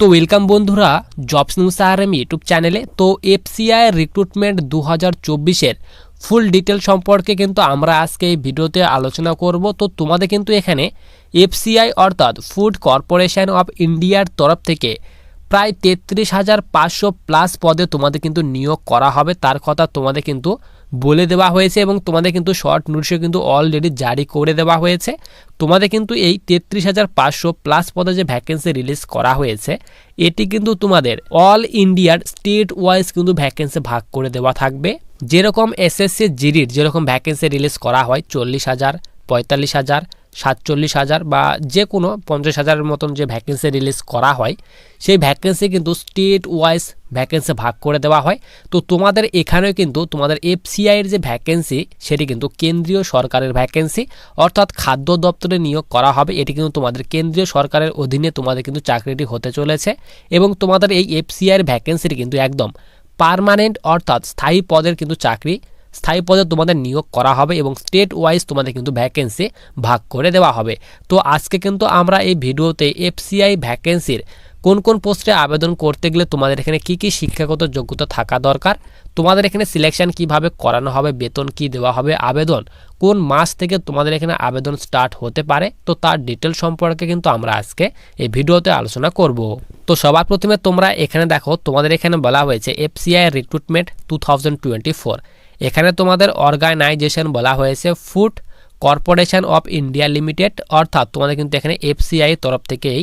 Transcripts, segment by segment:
তো ওয়েলকাম বন্ধুরা jobs news RM YouTube চ্যানেলে তো এফসিআই রিক্রুটমেন্ট দু হাজার চব্বিশের ফুল ডিটেল সম্পর্কে কিন্তু আমরা আজকে এই ভিডিওতে আলোচনা করব। তো তোমাদের কিন্তু এখানে এফসিআই অর্থাৎ ফুড কর্পোরেশন অফ ইন্ডিয়ার তরফ থেকে প্রায় তেত্রিশ হাজার পাঁচশো প্লাস পদে তোমাদের কিন্তু নিয়োগ করা হবে। তার কথা তোমাদের কিন্তু বলে দেওয়া হয়েছে এবং তোমাদের কিন্তু শর্ট নোটিশও কিন্তু অলরেডি জারি করে দেওয়া হয়েছে। তোমাদের কিন্তু এই তেত্রিশ হাজার পাঁচশো প্লাস পদে যে ভ্যাকেন্সি রিলিজ করা হয়েছে, এটি কিন্তু তোমাদের অল ইন্ডিয়ার স্টেট ওয়াইজ কিন্তু ভ্যাকেন্সি ভাগ করে দেওয়া থাকবে। যেরকম এসএসসি জিডির যেরকম ভ্যাকেন্সি রিলিজ করা হয়, চল্লিশ হাজার, পঁয়তাল্লিশ হাজার সাতচল্লিশ হাজার বা যে কোনো পঞ্চাশ হাজারের মতন যে ভ্যাকেন্সি রিলিজ করা হয়, সেই ভ্যাকেন্সি কিন্তু স্টেট ওয়াইজ ভ্যাকেন্সি ভাগ করে দেওয়া হয়। তো তোমাদের এখানেও কিন্তু তোমাদের এফসিআইয়ের যে ভ্যাকেন্সি সেটি কিন্তু কেন্দ্রীয় সরকারের ভ্যাকেন্সি অর্থাৎ খাদ্য দপ্তরে নিয়োগ করা হবে। এটি কিন্তু তোমাদের কেন্দ্রীয় সরকারের অধীনে তোমাদের কিন্তু চাকরিটি হতে চলেছে এবং তোমাদের এই এফসিআইয়ের ভ্যাকেন্সিটি কিন্তু একদম পারমানেন্ট অর্থাৎ স্থায়ী পদের কিন্তু চাকরি স্থায়ী পদে তোমাদের নিয়োগ করা হবে এবং স্টেট ওয়াইজ তোমাদের কিন্তু ভ্যাকেন্সি ভাগ করে দেওয়া হবে। তো আজকে কিন্তু আমরা এই ভিডিওতে এফসিআই ভ্যাকেন্সির কোন কোন পোস্টে আবেদন করতে গেলে তোমাদের এখানে কি কি শিক্ষাগত যোগ্যতা থাকা দরকার, তোমাদের এখানে সিলেকশন কীভাবে করানো হবে, বেতন কি দেওয়া হবে, আবেদন কোন মাস থেকে তোমাদের এখানে আবেদন স্টার্ট হতে পারে, তো তার ডিটেল সম্পর্কে কিন্তু আমরা আজকে এই ভিডিওতে আলোচনা করব। তো সবার প্রথমে তোমরা এখানে দেখো, তোমাদের এখানে বলা হয়েছে FCI recruitment two thousand twenty four এখানে তোমাদের অর্গানাইজেশন বলা হয়েছে food corporation of India limited অর্থাৎ তোমাদের কিন্তু এখানে এফসিআই তরফ থেকেই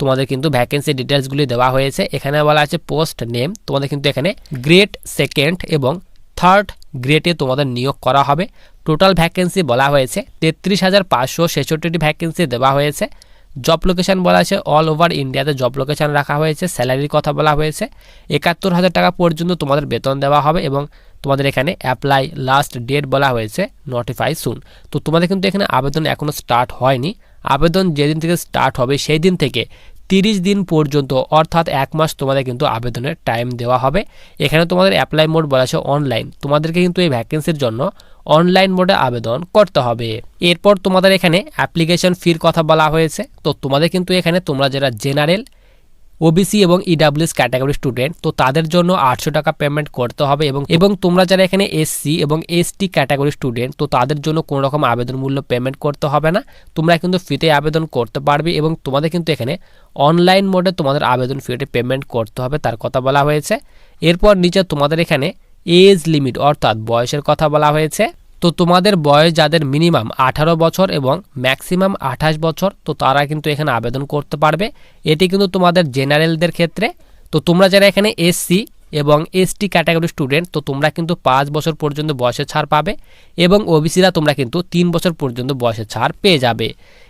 তোমাদের কিন্তু ভ্যাকেন্সি ডিটেলসগুলি দেওয়া হয়েছে। এখানে বলা আছে পোস্ট নেম তোমাদের কিন্তু এখানে গ্রেড সেকেন্ড এবং থার্ড গ্রেডে তোমাদের নিয়োগ করা হবে। টোটাল ভ্যাকেন্সি বলা হয়েছে তেত্রিশ হাজার পাঁচশো ছেষট্টিটি ভ্যাকেন্সি দেওয়া হয়েছে। জব লোকেশান বলা আছে অল ওভার ইন্ডিয়াতে জব লোকেশান রাখা হয়েছে স্যালারির কথা বলা হয়েছে। একাত্তর হাজার টাকা পর্যন্ত তোমাদের বেতন দেওয়া হবে এবং তোমাদের এখানে অ্যাপ্লাই লাস্ট ডেট বলা হয়েছে নোটিফাই সুন তো তোমাদের কিন্তু এখানে আবেদন এখনও স্টার্ট হয়নি। আবেদন যেদিন থেকে স্টার্ট হবে সেই দিন থেকে তিরিশ দিন পর্যন্ত, অর্থাৎ এক মাস তোমাদের কিন্তু আবেদনের টাইম দেওয়া হবে। এখানে তোমাদের অ্যাপ্লাই মোড বলা আছে অনলাইন তোমাদেরকে কিন্তু এই ভ্যাকেন্সির জন্য অনলাইন মোডে আবেদন করতে হবে। এরপর তোমাদের এখানে অ্যাপ্লিকেশন ফির কথা বলা হয়েছে। তো তোমাদের কিন্তু এখানে তোমরা যারা জেনারেল ওবিসি এবং ইডাব্লিউএস ক্যাটাগরি স্টুডেন্ট তো তাদের জন্য আটশো টাকা পেমেন্ট করতে হবে এবং এবং তোমরা যারা এখানে এসসি এবং এসটি ক্যাটাগরি স্টুডেন্ট তো তাদের জন্য কোনো রকম আবেদন মূল্য পেমেন্ট করতে হবে না। তোমরা কিন্তু ফিতে আবেদন করতে পারবে এবং তোমাদের কিন্তু এখানে অনলাইন মোডে তোমাদের আবেদন ফিতে পেমেন্ট করতে হবে, তার কথা বলা হয়েছে। এরপর নিচে তোমাদের এখানে এজ লিমিট অর্থাৎ বয়সের কথা বলা হয়েছে। তো তোমাদের বয়স যাদের মিনিমাম আঠারো বছর এবং ম্যাক্সিমাম আঠাশ বছর, তো তারা কিন্তু এখানে আবেদন করতে পারবে। এটি কিন্তু তোমাদের জেনারেলদের ক্ষেত্রে। তো তোমরা যারা এখানে এসসি এবং এসটি ক্যাটাগরি স্টুডেন্ট তো তোমরা কিন্তু পাঁচ বছর পর্যন্ত বয়সের ছাড় পাবে এবং ওবিসিরা তোমরা কিন্তু তিন বছর পর্যন্ত বয়সের ছাড় পেয়ে যাবে।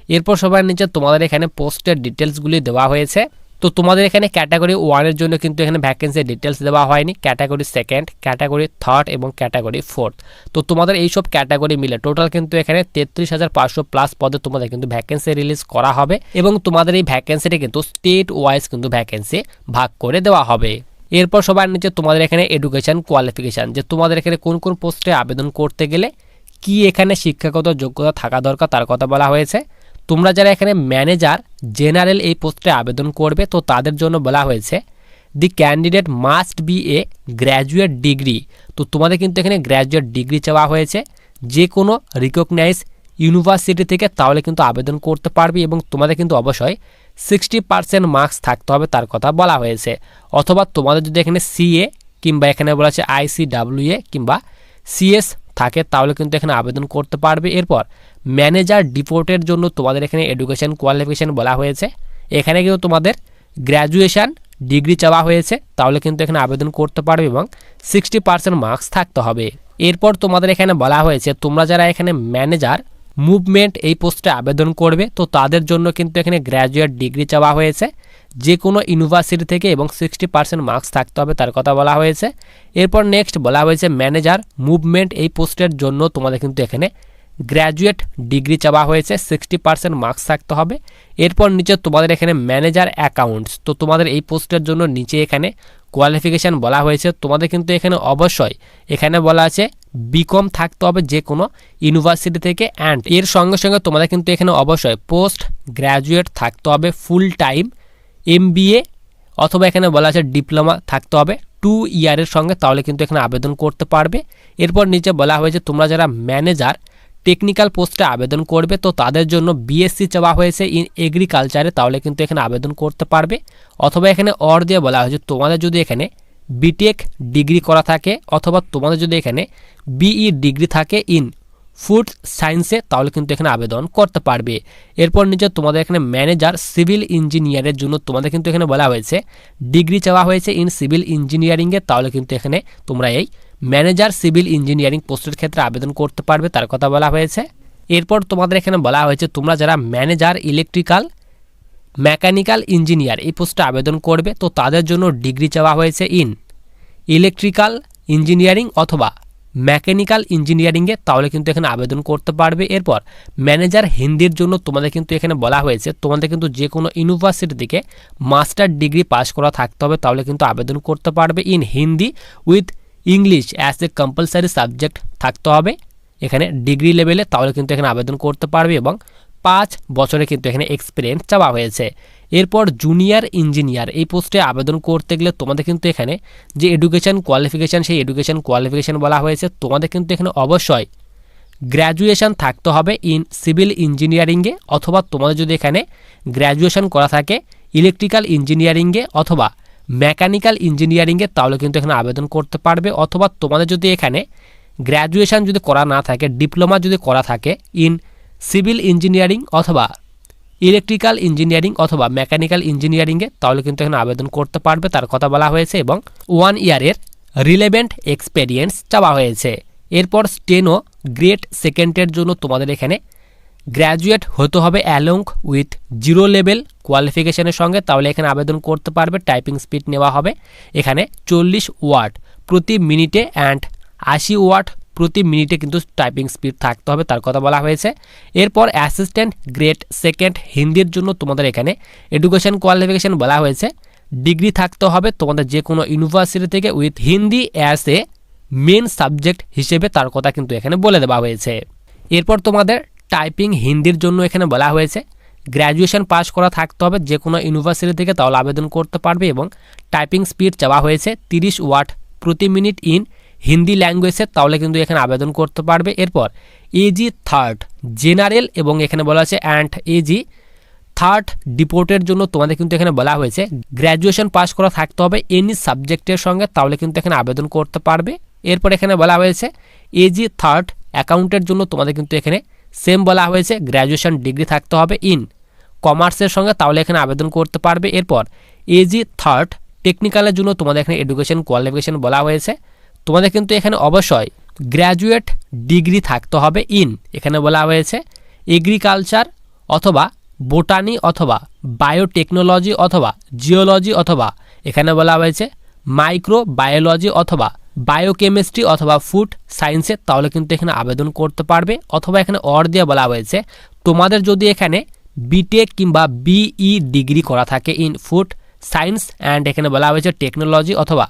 এরপর সবার নিচে তোমাদের এখানে পোস্টের ডিটেলসগুলি দেওয়া হয়েছে। তো তোমাদের এখানে ক্যাটাগরি ওয়ানের জন্য কিন্তু এখানে ভ্যাকেন্সি ডিটেলস দেওয়া হয়নি। ক্যাটাগরি সেকেন্ড ক্যাটাগরি থার্ড এবং ক্যাটাগরি ফোর্থ তো তোমাদের এইসব ক্যাটাগরি মিলে টোটাল কিন্তু এখানে তেত্রিশ হাজার পাঁচশো প্লাস পদে তোমাদের কিন্তু ভ্যাকেন্সি রিলিজ করা হবে এবং তোমাদের এই ভ্যাকেন্সিটি কিন্তু স্টেট ওয়াইজ কিন্তু ভ্যাকেন্সি ভাগ করে দেওয়া হবে। এরপর সবার নিচে তোমাদের এখানে এডুকেশন কোয়ালিফিকেশান যে তোমাদের এখানে কোন কোন পোস্টে আবেদন করতে গেলে কি এখানে শিক্ষাগত যোগ্যতা থাকা দরকার তার কথা বলা হয়েছে। তোমরা যারা এখানে ম্যানেজার, জেনারেল এই পোস্টে আবেদন করবে, তো তাদের জন্য বলা হয়েছে, the candidate must be a graduate degree. তো তোমাদের কিন্তু এখানে গ্র্যাজুয়েট ডিগ্রি চাওয়া হয়েছে। যে কোনো রিকগনাইজ ইউনিভার্সিটি থেকে তাহলে কিন্তু আবেদন করতে পারবে এবং তোমাদের কিন্তু অবশ্যই সিক্সটি পার্সেন্ট মার্কস থাকতে হবে তার কথা বলা হয়েছে। অথবা তোমাদের যদি এখানে সিএ কিংবা এখানে বলা আছে আইসিডাব্লিউএ কিংবা সিএস থাকে, তাহলে কিন্তু এখানে আবেদন করতে পারবে। এরপর, ম্যানেজার ডিপোর্টের জন্য তোমাদের এখানে এডুকেশন কোয়ালিফিকেশান বলা হয়েছে। এখানে কিন্তু তোমাদের গ্র্যাজুয়েশান ডিগ্রি চাওয়া হয়েছে, তাহলে কিন্তু এখানে আবেদন করতে পারবে এবং সিক্সটি পার্সেন্ট মার্কস থাকতে হবে। এরপর তোমাদের এখানে বলা হয়েছে, তোমরা যারা এখানে ম্যানেজার, মুভমেন্ট এই পোস্টে আবেদন করবে, তো তাদের জন্য কিন্তু এখানে গ্র্যাজুয়েট ডিগ্রি চাওয়া হয়েছে। যে কোনো ইউনিভার্সিটি থেকে এবং সিক্সটি পার্সেন্ট মার্কস থাকতে হবে, তার কথা বলা হয়েছে। এরপর নেক্সট বলা হয়েছে ম্যানেজার মুভমেন্ট এই পোস্টের জন্য তোমাদের কিন্তু এখানে গ্র্যাজুয়েট ডিগ্রি চাওয়া হয়েছে সিক্সটি পার্সেন্ট মার্কস থাকতে হবে। এরপর নিচে তোমাদের এখানে ম্যানেজার অ্যাকাউন্টস তো তোমাদের এই পোস্টের জন্য নিচে এখানে কোয়ালিফিকেশান বলা হয়েছে। তোমাদের কিন্তু এখানে অবশ্যই এখানে বলা আছে বিকম থাকতে হবে যে কোনো ইউনিভার্সিটি থেকে অ্যান্ড এর সঙ্গে সঙ্গে তোমাদের কিন্তু এখানে অবশ্যই পোস্ট গ্র্যাজুয়েট থাকতে হবে ফুল টাইম এম অথবা এখানে বলা আছে ডিপ্লোমা থাকতে হবে। টু ইয়ারের সঙ্গে তাহলে কিন্তু এখানে আবেদন করতে পারবে। এরপর নিচে বলা হয়েছে, তোমরা যারা ম্যানেজার টেকনিক্যাল পোস্টে আবেদন করবে, তো তাদের জন্য বিএসসি চাওয়া হয়েছে ইন এগ্রিকালচারে তাহলে কিন্তু এখানে আবেদন করতে পারবে। অথবা এখানে অর দিয়ে বলা হয়েছে, তোমাদের যদি এখানে বিটেক ডিগ্রি করা থাকে, অথবা তোমাদের যদি এখানে বিই ডিগ্রি থাকে ইন ফুড সায়েন্সে তাহলে কিন্তু এখানে আবেদন করতে পারবে। এরপর নিচে তোমাদের এখানে ম্যানেজার সিভিল ইঞ্জিনিয়ারের জন্য তোমাদের কিন্তু এখানে বলা হয়েছে। ডিগ্রি চাওয়া হয়েছে ইন সিভিল ইঞ্জিনিয়ারিংয়ে, তাহলে কিন্তু এখানে তোমরা এই ম্যানেজার সিভিল ইঞ্জিনিয়ারিং পোস্টের ক্ষেত্রে আবেদন করতে পারবে, তার কথা বলা হয়েছে। এরপর তোমাদের এখানে বলা হয়েছে, তোমরা যারা ম্যানেজার ইলেকট্রিক্যাল, মেকানিক্যাল ইঞ্জিনিয়ার এই পোস্টে আবেদন করবে, তো তাদের জন্য ডিগ্রি চাওয়া হয়েছে ইন ইলেকট্রিক্যাল ইঞ্জিনিয়ারিং অথবা মেকানিক্যাল ইঞ্জিনিয়ারিংয়ে তাহলে কিন্তু এখানে আবেদন করতে পারবে। এরপর ম্যানেজার হিন্দির জন্য তোমাদের কিন্তু এখানে বলা হয়েছে, তোমাদের কিন্তু যে কোনো ইউনিভার্সিটি থেকে মাস্টার ডিগ্রি পাস করা থাকতে হবে, তাহলে কিন্তু আবেদন করতে পারবে in Hindi with English as a compulsory subject থাকতে হবে। এখানে ডিগ্রি লেভেলে তাহলে কিন্তু এখানে আবেদন করতে পারবে এবং পাঁচ বছরে কিন্তু এখানে এক্সপিরিয়েন্স চাওয়া হয়েছে। এরপর জুনিয়র ইঞ্জিনিয়ার এই পোস্টে আবেদন করতে গেলে তোমাদের কিন্তু এখানে যে এডুকেশন কোয়ালিফিকেশান সেই এডুকেশন কোয়ালিফিকেশান বলা হয়েছে, তোমাদের কিন্তু এখানে অবশ্যই গ্র্যাজুয়েশান থাকতে হবে ইন সিভিল ইঞ্জিনিয়ারিংয়ে অথবা তোমাদের যদি এখানে গ্র্যাজুয়েশান করা থাকে ইলেকট্রিক্যাল ইঞ্জিনিয়ারিংয়ে অথবা মেকানিক্যাল ইঞ্জিনিয়ারিংয়ে তাহলে কিন্তু এখানে আবেদন করতে পারবে। অথবা তোমাদের যদি এখানে গ্র্যাজুয়েশান যদি করা না থাকে ডিপ্লোমা যদি করা থাকে ইন সিভিল ইঞ্জিনিয়ারিং অথবা ইলেকট্রিক্যাল ইঞ্জিনিয়ারিং অথবা মেকানিক্যাল ইঞ্জিনিয়ারিংয়ে তাহলে কিন্তু এখানে আবেদন করতে পারবে, তার কথা বলা হয়েছে এবং ওয়ান ইয়ারের রিলেভেন্ট এক্সপেরিয়েন্স চাওয়া হয়েছে। এরপর স্টেনো গ্রেড সেকেন্ডের জন্য তোমাদের এখানে গ্র্যাজুয়েট হতে হবে অ্যালং উইথ জিরো লেভেল কোয়ালিফিকেশনের সঙ্গে, তাহলে এখানে আবেদন করতে পারবে টাইপিং স্পিড নেওয়া হবে। এখানে চল্লিশ ওয়ার্ড প্রতি মিনিটে অ্যান্ড আশি ওয়াট প্রতি মিনিটে কিন্তু টাইপিং স্পিড থাকতে হবে, তার কথা বলা হয়েছে। এরপর অ্যাসিস্ট্যান্ট গ্রেড সেকেন্ড হিন্দির জন্য তোমাদের এখানে এডুকেশন কোয়ালিফিকেশন বলা হয়েছে। ডিগ্রি থাকতে হবে তোমাদের যে কোনো ইউনিভার্সিটি থেকে with Hindi as a main subject হিসেবে, তার কথা কিন্তু এখানে বলে দেওয়া হয়েছে। এরপর তোমাদের টাইপিং হিন্দির জন্য এখানে বলা হয়েছে। গ্র্যাজুয়েশন পাস করা থাকতে হবে যে কোনো ইউনিভার্সিটি থেকে তাহলে আবেদন করতে পারবে এবং টাইপিং স্পিড চাওয়া হয়েছে তিরিশ ওয়াট প্রতি মিনিট ইন হিন্দি ল্যাঙ্গুয়েজের তাহলে কিন্তু এখানে আবেদন করতে পারবে। এরপর এজি থার্ড জেনারেল এবং এখানে বলা আছে অ্যান্ড এজি থার্ড ডিপোর্টের জন্য তোমাদের কিন্তু এখানে বলা হয়েছে। গ্র্যাজুয়েশন পাস করা থাকতে হবে এনি সাবজেক্টের সঙ্গে, তাহলে কিন্তু এখানে আবেদন করতে পারবে। এরপর এখানে বলা হয়েছে এজি থার্ড অ্যাকাউন্টের জন্য তোমাদের কিন্তু এখানে সেম বলা হয়েছে। গ্র্যাজুয়েশন ডিগ্রি থাকতে হবে ইন কমার্সের সঙ্গে, তাহলে এখানে আবেদন করতে পারবে। এরপর এজি থার্ড টেকনিক্যালের জন্য তোমাদের এখানে এডুকেশন কোয়ালিফিকেশন বলা হয়েছে। তোমাদের কিন্তু এখানে অবশ্যই গ্র্যাজুয়েট ডিগ্রি থাকতে হবে ইন এখানে বলা হয়েছে এগ্রিকালচার অথবা বোটানি অথবা বায়োটেকনোলজি অথবা জিওলজি অথবা, এখানে বলা হয়েছে মাইক্রো বায়োলজি অথবা বায়োকেমিস্ট্রি অথবা ফুড সায়েন্সে তাহলে কিন্তু এখানে আবেদন করতে পারবে। অথবা এখানে অর দিয়ে বলা হয়েছে তোমাদের যদি এখানে বিটেক কিংবা বিই ডিগ্রি করা থাকে ইন ফুড সায়েন্স অ্যান্ড এখানে বলা হয়েছে টেকনোলজি অথবা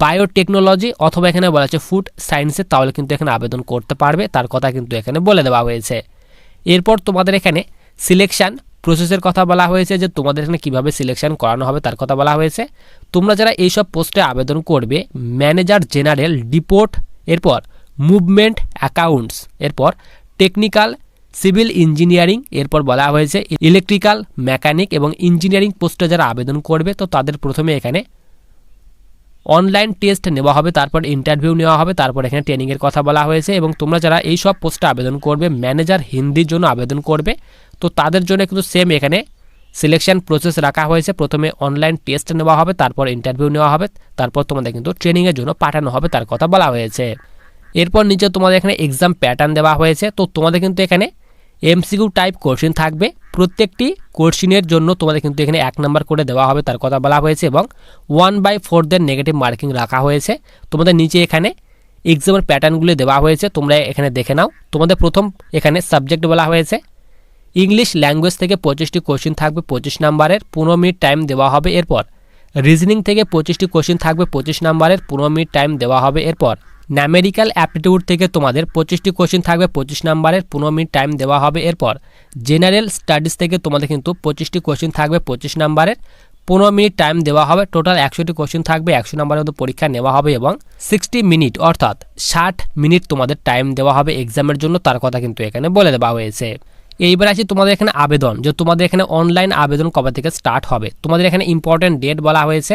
বায়োটেকনোলজি অথবা এখানে বলা আছে ফুড সায়েন্সে তাহলে কিন্তু এখানে আবেদন করতে পারবে, তার কথা কিন্তু এখানে বলে দেওয়া হয়েছে। এরপর তোমাদের এখানে সিলেকশান প্রসেসের কথা বলা হয়েছে যে তোমাদের এখানে কীভাবে সিলেকশন করানো হবে, তার কথা বলা হয়েছে। তোমরা যারা এইসব পোস্টে আবেদন করবে ম্যানেজার জেনারেল ডিপোর্ট এরপর মুভমেন্ট অ্যাকাউন্টস এরপর টেকনিক্যাল সিভিল ইঞ্জিনিয়ারিং এরপর বলা হয়েছে ইলেকট্রিক্যাল মেকানিক এবং ইঞ্জিনিয়ারিং পোস্টে যারা আবেদন করবে, তো তাদের প্রথমে এখানে অনলাইন টেস্ট নেওয়া হবে, তারপর ইন্টারভিউ নেওয়া হবে, তারপর এখানে ট্রেনিংয়ের কথা বলা হয়েছে এবং তোমরা যারা এই সব পোস্টে আবেদন করবে ম্যানেজার হিন্দির জন্য আবেদন করবে, তো তাদের জন্য কিন্তু সেম এখানে সিলেকশন প্রসেস রাখা হয়েছে। প্রথমে অনলাইন টেস্ট নেওয়া হবে, তারপর ইন্টারভিউ নেওয়া হবে, তারপর তোমাদের কিন্তু ট্রেনিংয়ের জন্য পাঠানো হবে, তার কথা বলা হয়েছে। এরপর নিচে তোমাদের এখানে এক্সাম প্যাটার্ন দেওয়া হয়েছে, তো তোমাদের কিন্তু এখানে এমসিকিউ টাইপ কোশ্চিন থাকবে। প্রত্যেকটি কোশ্চিনের জন্য তোমাদের কিন্তু এখানে এক নাম্বার করে দেওয়া হবে, তার কথা বলা হয়েছে এবং ওয়ান বাই ফোরদের নেগেটিভ মার্কিং রাখা হয়েছে। তোমাদের নিচে এখানে এক্সামের প্যাটার্নগুলি দেওয়া হয়েছে, তোমরা এখানে দেখে নাও। তোমাদের প্রথম এখানে সাবজেক্ট বলা হয়েছে। ইংলিশ ল্যাঙ্গুয়েজ থেকে পঁচিশটি কোশ্চিন থাকবে পঁচিশ নাম্বারের পনেরো মিনিট টাইম দেওয়া হবে এরপর। রিজনিং থেকে পঁচিশটি কোশ্চিন থাকবে পঁচিশ নাম্বারের পনেরো মিনিট টাইম দেওয়া হবে এরপর। ন্যামেরিক্যাল অ্যাপটিটিউড থেকে তোমাদের পঁচিশটি কোশ্চিন থাকবে, পঁচিশ নাম্বারের পনেরো মিনিট টাইম দেওয়া হবে এরপর। জেনারেল স্টাডিজ থেকে তোমাদের কিন্তু পঁচিশটি কোশ্চিন থাকবে, পঁচিশ নাম্বারের পনেরো মিনিট টাইম দেওয়া হবে। টোটাল একশোটি কোশ্চেন থাকবে, একশো নম্বরের মতো পরীক্ষা নেওয়া হবে এবং সিক্সটি মিনিট অর্থাৎ ষাট মিনিট তোমাদের টাইম দেওয়া হবে এক্সামের জন্য, তার কথা কিন্তু এখানে বলে দেওয়া হয়েছে। এইবার আছে তোমাদের এখানে আবেদন, যে তোমাদের এখানে অনলাইন আবেদন কবে থেকে স্টার্ট হবে? তোমাদের এখানে ইম্পর্টেন্ট ডেট বলা হয়েছে।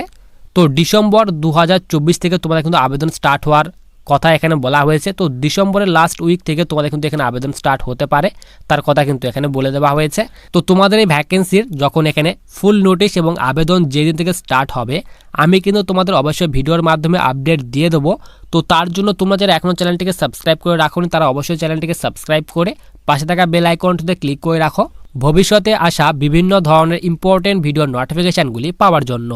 তো ডিসেম্বর দু হাজার চব্বিশ থেকে তোমাদের কিন্তু আবেদন স্টার্ট হওয়ার কথা এখানে বলা হয়েছে। তো ডিসেম্বরের লাস্ট উইক থেকে তোমাদের কিন্তু এখানে আবেদন স্টার্ট হতে পারে। তার কথা কিন্তু এখানে বলে দেওয়া হয়েছে। তো তোমাদের এই ভ্যাকেন্সির যখন এখানে ফুল নোটিশ এবং আবেদন যেদিন থেকে স্টার্ট হবে, আমি কিন্তু তোমাদের অবশ্যই ভিডিওর মাধ্যমে আপডেট দিয়ে দেবো। তো তার জন্য তোমরা যারা এখনও চ্যানেলটিকে সাবস্ক্রাইব করে রাখোনি, তারা অবশ্যই চ্যানেলটিকে সাবস্ক্রাইব করে পাশে থাকা বেল আইকনটিতে ক্লিক করে রাখো। ভবিষ্যতে আসা বিভিন্ন ধরনের ইম্পর্টেন্ট ভিডিওর নোটিফিকেশানগুলি পাওয়ার জন্য।